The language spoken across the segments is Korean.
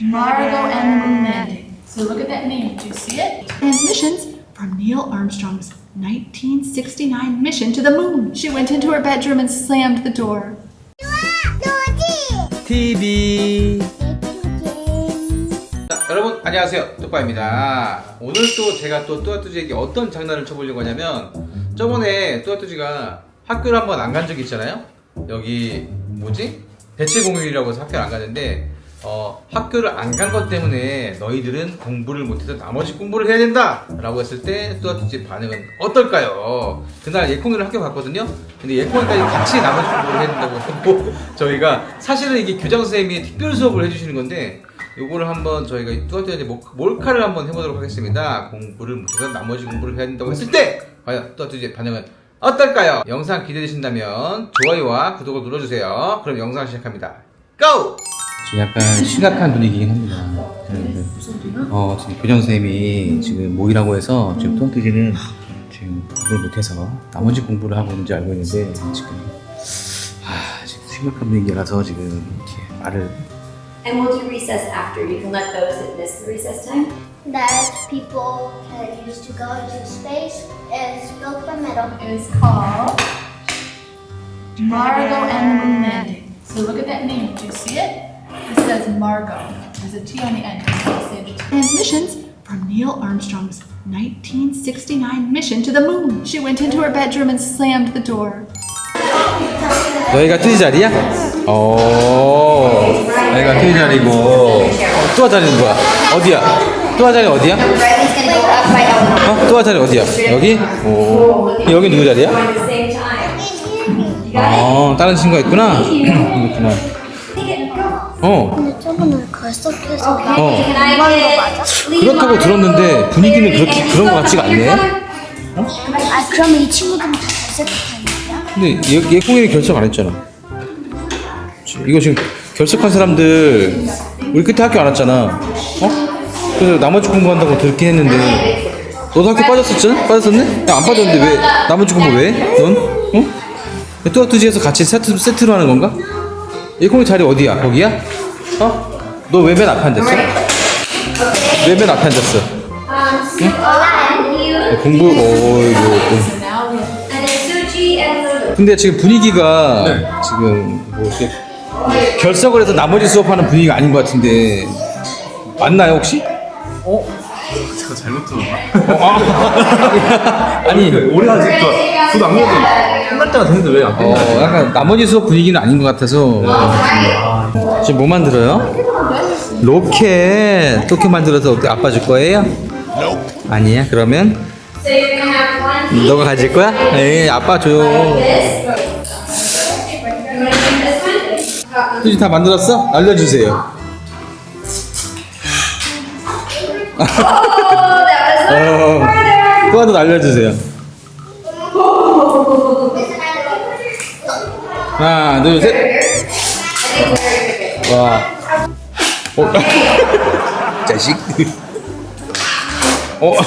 Margot and the Moon Landing. So look at that name. Do you see it? Transmissions from Neil Armstrong's 1969 mission to the moon. She went into her bedroom and slammed the door. TV 자, 여러분 안녕하세요 뚜빠입니다 오늘 또 제가 또 뚜아뚜지에게 어떤 장난을 쳐보려고 하냐면 저번에 뚜아뚜지가 학교를 한번 안 간 적이 있잖아요 여기 뭐지? 대체 공휴일이라고 해서 학교를 안 갔는데 어, 학교를 안 간 것 때문에 너희들은 공부를 못해서 나머지 공부를 해야 된다 라고 했을 때 뚜아뚜지 반응은 어떨까요? 그날 예콩이를 학교 갔거든요 근데 예콩이까지 같이 나머지 공부를 해야 된다고 하고 저희가 사실은 이게 교장 선생님이 특별 수업을 해주시는 건데 요거를 한번 저희가 목- 몰카를 한번 해보도록 하겠습니다 공부를 못해서 나머지 공부를 해야 된다고 했을 때 과연 뚜아뚜지의 반응은 어떨까요? 영상 기대되신다면 좋아요와 구독을 눌러주세요 그럼 영상 시작합니다 고! 약간 심각한 분위기긴 합니다. 어, 지금 교장 선생님이 지금 모이라고 해서 지금 똥뜨지는 지금 공부를 못해서 나머지 공부를 하고 있는지 알고 있는데 지금 아, 지금 심각한 분위기라서 지금 이렇게 말을 And we'll do recess after. You can let those that miss the recess time. that people can use to go into space is built from metal. It's called Margot and the Moon Landing. So look at that name. Do you see it? It says Margot. There's a T on the end. So I'll say the T. Transmissions from Neil Armstrong's 1969 mission to the moon. She went into her bedroom and slammed the door. 너희가 뜨지 자리야? 어, 너희가 뜨지 자리고 또아 자리는 뭐야? 어디야? 또아 자리 어디야? 어? 또아 자리 어디야? 여기? 오, 여기 누구 자리야? 어, 다른 친구가 있구나. 그렇구나. 어, 근데 저번에 결석해서 어. 그렇다고? 들었는데 분위기는 그렇게 그런 것 같지가 않네. 아 그러면 이 친구들은 다 결석했다니까? 근데 얘, 얘콩이는 결석 안 했잖아. 이거 지금 결석한 사람들 우리 그때 학교 안 왔잖아. 어? 그래서 나머지 공부 한다고 듣긴 했는데 너도 학교 빠졌었잖아? 빠졌었네? 야, 안 빠졌는데 왜 나머지 공부 왜? 넌? 어? 뚜아뚜지에서 같이 세트, 세트로 하는 건가? 얘콩이 자리 어디야? 거기야? 어? 너 왜 맨 앞에 앉았어? 왜 맨 앞에 앉았어? 응? 공부, And then Suji and Lulu. 근데 지금 분위기가 지금 뭐 이렇게 결석을 해서 나머지 수업하는 분위기가 아닌 것 같은데 맞나요 혹시? 제가 잘못 들었나? 어, 아. 아니 올해 아직도 저도 안 그래도 끝날 때가 됐는데 왜안 어 끝나? 약간 나머지 수업 분위기는 아닌 것 같아서 지금 뭐 만들어요? 로켓 로켓 만들어서 아빠 줄 거예요? 아니야 그러면 So you're gonna have one 너가 가질 거야? 에이 아빠 this. Do this one? 수지 다 만들었어? 알려주세요 Was 어, 또 하나 알려주세요 하나 둘 셋 와. 어. 자식. 어.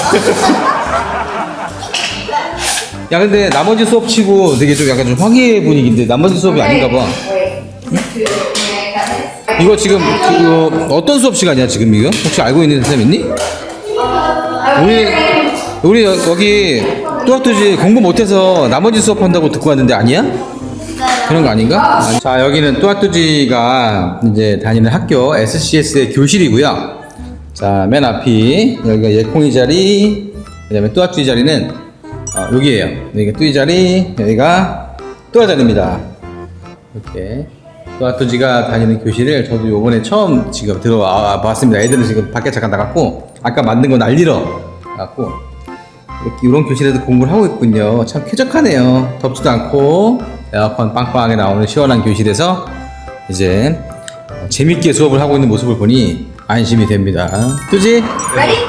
야 근데 나머지 수업 치고 되게 좀 약간 좀 화기애 분위기인데 나머지 수업이 아닌가 봐. 이거 지금 그, 어떤 수업 시간이야 지금 이거? 혹시 알고 있는 사람 있니? 우리 우리 여- 여기 뚜학뚜지 공부 못해서 나머지 수업 한다고 듣고 왔는데 아니야? 그런 거 아닌가? 아니. 자 여기는 뚜아뚜지가 이제 다니는 학교 SCS의 교실이고요. 자 맨 앞이 여기가 예콩이 자리, 그다음에 뚜아뚜지 자리는 어, 여기에요. 여기가 뚜이 자리, 여기가 뚜아 자리입니다. 이렇게 뚜아뚜지가 다니는 교실을 저도 요번에 처음 지금 들어와 봤습니다. 애들은 지금 밖에 잠깐 나갔고 아까 만든 거 날리러 갔고 이렇게 이런 교실에서 공부를 하고 있군요. 참 쾌적하네요. 덥지도 않고 에어컨 빵빵하게 나오는 시원한 교실에서 이제 재밌게 수업을 하고 있는 모습을 보니 안심이 됩니다. 뚜지? Ready?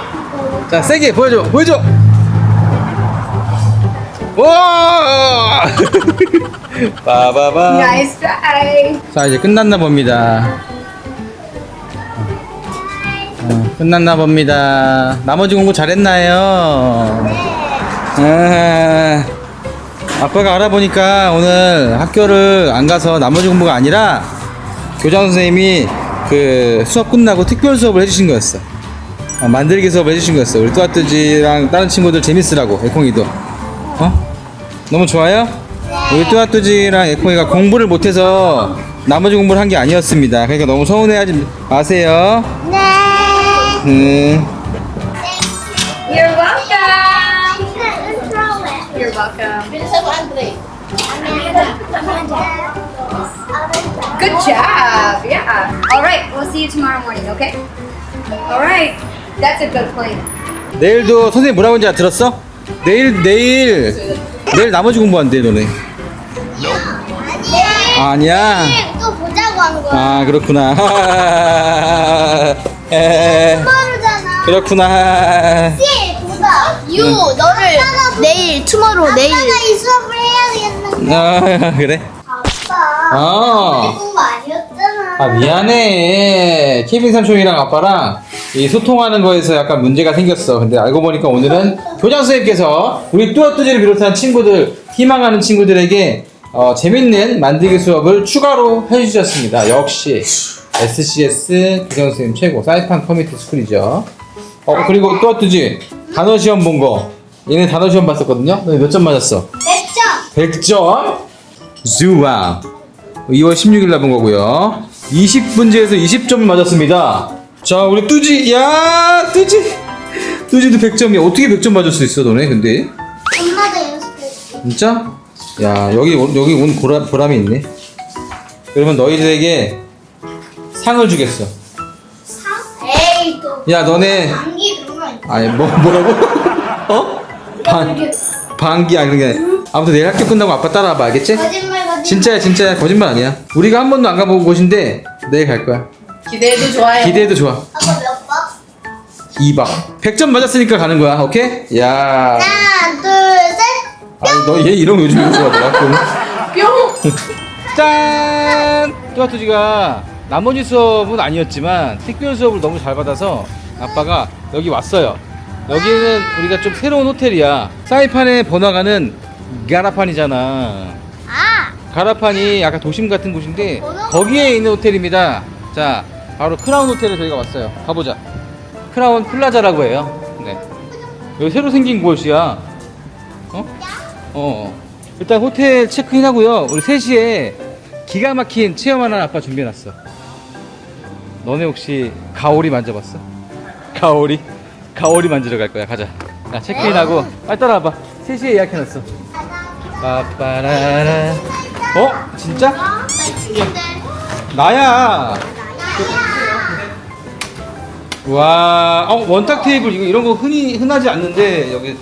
자, 세게 보여줘, 보여줘. 와! 빠바바. Nice try. 자, 이제 끝났나 봅니다. 끝났나 봅니다. 나머지 공부 잘했나요? 아, 아빠가 알아보니까 오늘 학교를 안 가서 나머지 공부가 아니라 교장 선생님이 그 수업 끝나고 특별 수업을 해주신 거였어. 어, 만들기 수업을 해주신 거였어. 우리 뚜아뚜지랑 다른 친구들 재밌으라고 에콩이도. 어? 너무 좋아요? 우리 뚜아뚜지랑 에콩이가 공부를 못해서 나머지 공부를 한 게 아니었습니다. 그러니까 너무 서운해하지 마세요. 네. 음. You're welcome. You're welcome. Good job. Yeah. All right. We'll see you tomorrow morning. Okay. All right. That's a good plan. 내일도 선생님 뭐라고 하는지 들었어? 내일 내일 내일 나머지 공부한대 너네. 아, 아니야. 또 보자고 한 거야. 아 그렇구나. 에, 투모로잖아. 그렇구나. 씨, 보다. 유, 너를 내일 투모로 내일. 아빠가 이 수업을 해야겠는데. 아 그래. 아빠. 아. 공부 아니었잖아. 아 미안해. 케빈 삼촌이랑 아빠랑 이 소통하는 거에서 약간 문제가 생겼어. 근데 알고 보니까 오늘은 교장 선생님께서 우리 뚜아뚜지를 비롯한 친구들 희망하는 친구들에게 어, 재밌는 만들기 수업을 추가로 해주셨습니다. 역시 SCS 교장 선생님 최고 사이판 커뮤니티 스쿨이죠. 어 그리고 뚜아뚜지 단어 시험 본 거. 얘네 단어 시험 봤었거든요. 너네 몇점 맞았어? 100점. 100점 주와 2월 16일 날 본 거고요 20문제에서 20점을 맞았습니다 자 우리 뚜지 야 뚜지 뚜지도 100점이야 어떻게 100점 맞을 수 있어 너네 근데 엄마도 연습했어. 진짜? 야 여기 온- 여기 온 보람, 보람이 있네 그러면 너희들에게 상을 주겠어 상? 에이, 또. 야 너네 감기 그런 거 아니야? 아니 뭐 뭐라고? 어? 방, 방귀 아니 그게 아무튼 내일 학교 끝나고 아빠 따라와봐 알겠지? 거짓말, 거짓말. 진짜야 진짜야 거짓말 아니야 우리가 한 번도 안 가본 곳인데 내일 갈 거야 기대해도 좋아요. 기대해도 좋아 아빠 몇 번? 2박 100점 맞았으니까 가는 거야 오케이? 야 하나, 둘, 셋. 아니 너 얘 이런 거 요즘 왜 좋아하더라 뿅! 짠! 뚜아뚜지가 나머지 수업은 아니었지만 특별 수업을 너무 잘 받아서 아빠가 여기 왔어요 여기는 우리가 좀 새로운 호텔이야 사이판의 번화가는 가라판이잖아 아, 가라판이 약간 도심 같은 곳인데 거기에 있는 호텔입니다. 자, 바로 크라운 호텔에 저희가 왔어요. 가보자. 크라운 플라자라고 해요. 네. 여기 새로 생긴 곳이야. 어? 어. 일단 호텔 체크인 하고요. 우리 3시에 기가 막힌 체험 하나 아빠 준비해놨어. 너네 혹시 가오리 만져봤어? 가오리? 가오리 만지러 갈 거야. 가자. 자, 체크인하고 빨리 따라와봐. 3시에 예약해놨어. 빠빠라라. 어? 진짜? 나 친구들. 나야. 와, 어 원탁 테이블 이거 이런 거 흔히 흔하지 않는데 여기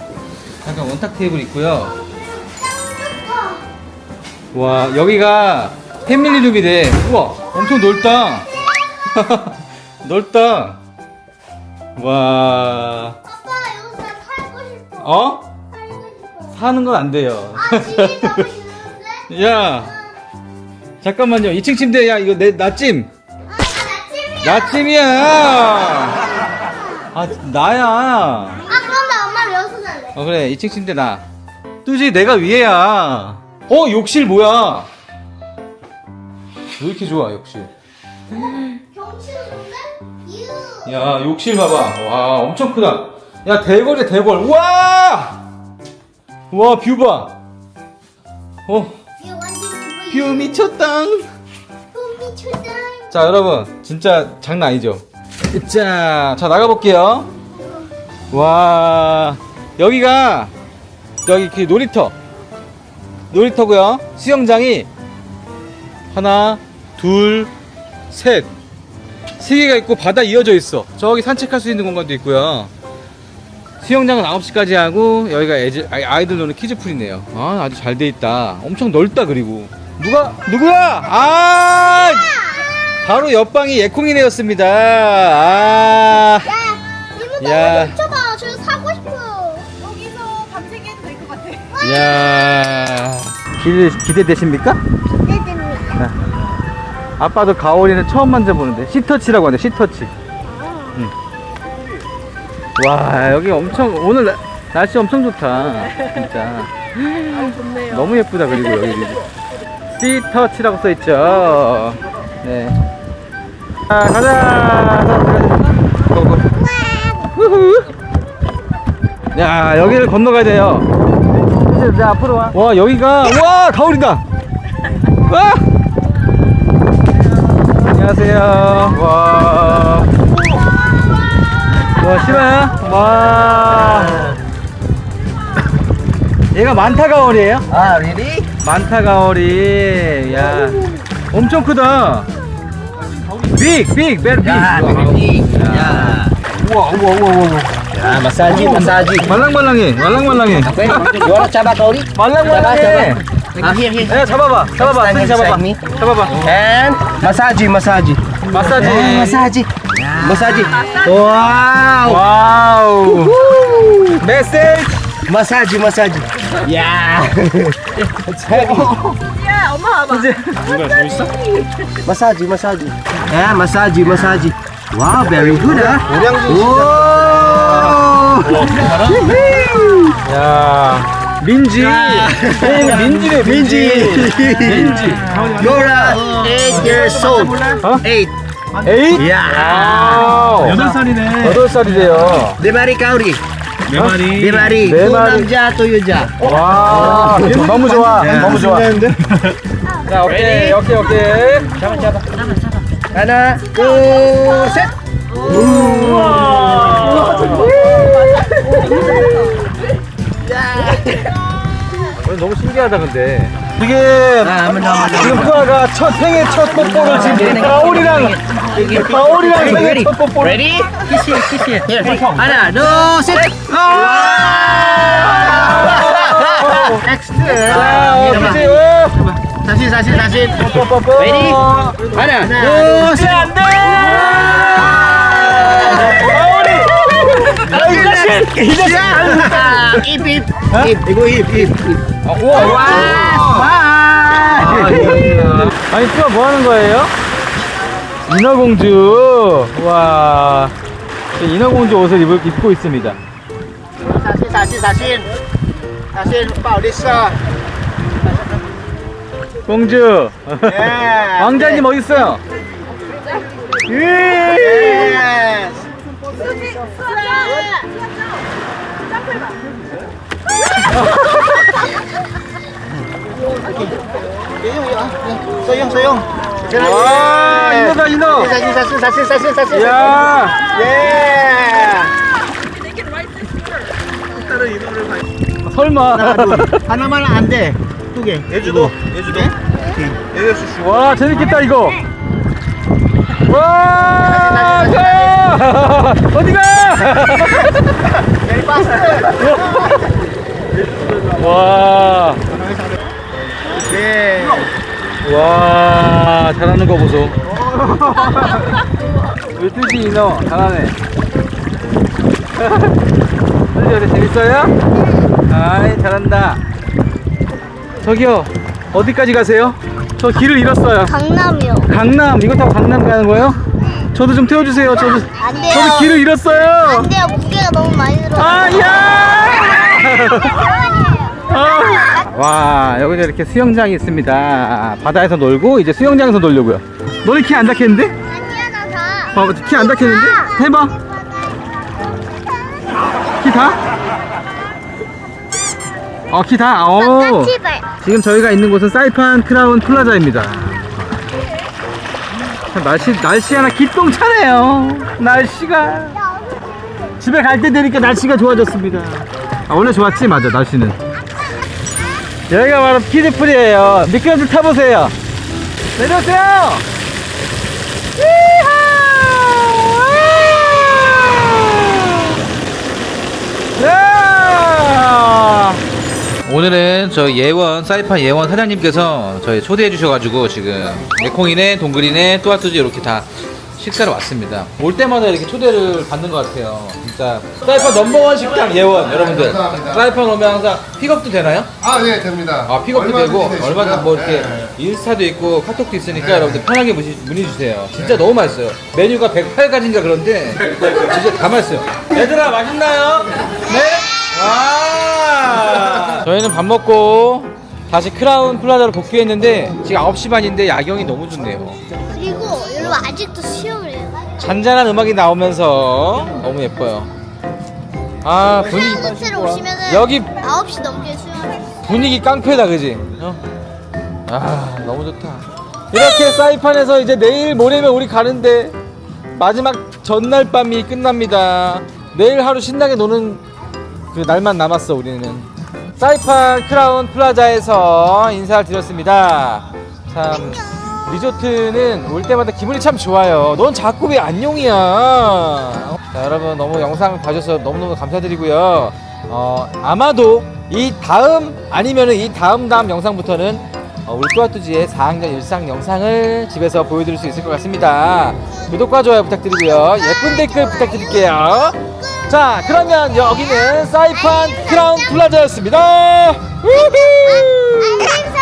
잠깐 원탁 테이블 있고요. 와, 여기가 패밀리 룸이래. 우와, 엄청 넓다. 넓다. 와, 아빠, 여기서 살고 싶어. 어? 살고 싶어. 사는 건 안 돼요. 아, 집이 너무 있는데? 야, 잠깐만요. 2층 침대, 야, 이거 내 나찜. 아, 나 집이야. 나찜이야. 아, 나야. 아, 그럼 나 엄마를 여기서 살래. 어, 그래. 2층 침대 나. 뚜지, 내가 위에야. 어, 욕실 뭐야? 왜 이렇게 좋아, 욕실? 경치도 좋은데? 유. 야, 욕실 봐봐. 와, 엄청 크다. 야, 대걸이야, 대걸. 우와! 와, 뷰 봐. 어, 완전 뷰 미쳤다. 자 여러분 진짜 장난 아니죠 자, 자 나가볼게요 와 여기가 여기 그 놀이터 놀이터고요 수영장이 하나 둘 셋 세 개가 있고 바다 이어져 있어 저기 산책할 수 있는 공간도 있고요 수영장은 9시까지 하고 여기가 애들, 아이- 아이들 노는 키즈풀이네요 아 아주 잘 돼 있다 엄청 넓다 그리고 누가 누구야 아 바로 옆방이 예콩이네였습니다. 아, 이모 야. 너무 훔쳐봐. 저 사고 싶어요. 여기서 밤새기 해도 될것 같아. 야, 기대 기대되십니까? 기대됩니다. 아빠도 가오리는 처음 만져보는데 시터치라고 하네 시터치. 응. 와 여기 엄청 오늘 나- 날씨 엄청 좋다 진짜. 좋네요. 너무 예쁘다 그리고 여기 시터치라고 써 있죠. 네. 자, 가자. 우후. 야, 여기를 건너가야 돼요. 이제 내 앞으로 와. 와, 여기가 와, 가오리다. 와! 안녕하세요. 와. 와, 싫어요? 와. 얘가 많다 가오리예요? Ah, really? 많다 가오리. 야. 엄청 크다. 빅, 빅, 베리 빅. Very big. Yeah. 우와, 우와, 우와, 우와. Yeah, massage, massage. 말랑말랑해, 말랑말랑해. Wanna chaba kauri? 말랑말랑해. Ah, here, here. 야, 잡아봐, 잡아봐, Stand 손 잡아봐. beside me. 잡아봐. And massage, massage. 마사지. Yeah, massage. Massage. Wow. 와우. 메시지. Massage, massage. Yeah. It's heavy. Massage, massage. Yeah, massage, massage. Wow, very good, huh? Whoa. 야. 민지. 얘는 민지래, 민지. 민지. You're uh, eight years old. Huh? Eight. 에잇? Yeah. 와우. 여덟 살이네. 여덟 살이래요. 네 마리 가오리. 네 마리. 네 마리. 네 두 마리. 남자, 두 여자. 와. 너무 좋아. 야. 너무 좋아. 자, 오케이, 오케이, 오케이. 하나, 둘, 셋. 오늘 너무 신기하다 근데 아, 더. 지금 푸아가 첫 생애 첫 뽀뽀를 지금 가오리랑 가오리랑 생애 첫 뽀뽀를 Ready? Kiss here. Here. 하나, 둘, 셋. Next. 자, 어, 그치 어. 사진, 사진, 사진. 뽀뽀뽀뽀 Ready? 하나, 둘, 셋. 안돼 입, 입, 입. 이거 입, 입, 입. 우와 와, 와. 아니 푸아 뭐 하는 거예요? 인어공주 와 인어공주 옷을 입, 입고 있습니다 사진, 사진, 사진. 사진, 파우리사. 공주 예. 왕자님 어디 있어요? Yes. 소영, 소영. 와 인어다 인어 사진, 사진, 사진, 사진, 사진. 야 예. 설마 하나만 안 돼. 두 개. 예주도. 예주도. 와 재밌겠다 이거 와 가! 어디가 와 네. 와 잘하는 거 보소 우리 뚜지 인어 잘하네 뚜지 어때 재밌어요? 아이 잘한다 저기요 어디까지 가세요? 저 길을 잃었어요 강남이요. 강남 이거 타고 강남 가는 거예요? 저도 좀 태워주세요 저도 안 돼요. 저도 길을 잃었어요 안 돼요. 무게가 너무 많이 들어. 아 야 와 여기는 이렇게 수영장이 있습니다 바다에서 놀고 이제 수영장에서 놀려고요 너네 키안 닿겠는데? 아니야 나 다. 어, 키안 닿겠는데? 해봐 키 다? 어 키 다? 어. 지금 저희가 있는 곳은 사이판 크라운 플라자입니다. 참 날씨 날씨 하나 기똥차네요. 날씨가 집에 갈 때 되니까 날씨가 좋아졌습니다. 아, 원래 좋았지 맞아 날씨는. 여기가 바로 키즈풀이에요. 미끄럼틀 타보세요. 내려오세요. 오늘은 저 예원 사이판 예원 사장님께서 저희 초대해 주셔가지고 지금 에콩이네 동그리네 또아뚜지 이렇게 다 식사를 왔습니다. 올 때마다 이렇게 초대를 받는 것 같아요. 진짜 사이판 넘버원 식당 예원 여러분들 감사합니다. 사이판 오면 항상 픽업도 되나요? 아, 네, 됩니다. 아 픽업도 얼마든지 되고. 얼마든 뭐 이렇게 네. 인스타도 있고 카톡도 있으니까 네. 여러분들 편하게 문의, 문의 주세요. 진짜 너무 맛있어요. 메뉴가 108가지인가 그런데 진짜 다 맛있어요. 얘들아 맛있나요? 네? 와! 저희는 밥 먹고 다시 크라운 플라자로 복귀했는데 지금 9시 반인데 야경이 너무 좋네요. 아직도 수영을 해요. 잔잔한 음악이 나오면서 너무 예뻐요. 아 분위기 오시면은 여기 9시 넘게 수영을 분위기 깡패다 그지? 어? 아 너무 좋다. 이렇게 사이판에서 이제 내일 모레면 우리 가는데 마지막 전날 밤이 끝납니다. 내일 하루 신나게 노는 그 날만 남았어 우리는. 사이판 크라운 플라자에서 인사를 드렸습니다. 참 리조트는 올 때마다 기분이 참 좋아요. 넌 자꾸 왜 안녕이야? 자, 여러분 너무 영상 봐주셔서 너무너무 감사드리고요. 어, 아마도 이 다음 아니면은 이 다음 다음 영상부터는 어, 또아뚜지의 4학년 일상 영상을 집에서 보여드릴 수 있을 것 같습니다. 구독과 좋아요 부탁드리고요. 예쁜 댓글 부탁드릴게요. 자, 그러면 여기는 사이판 크라운 플라자였습니다. 우후! 알림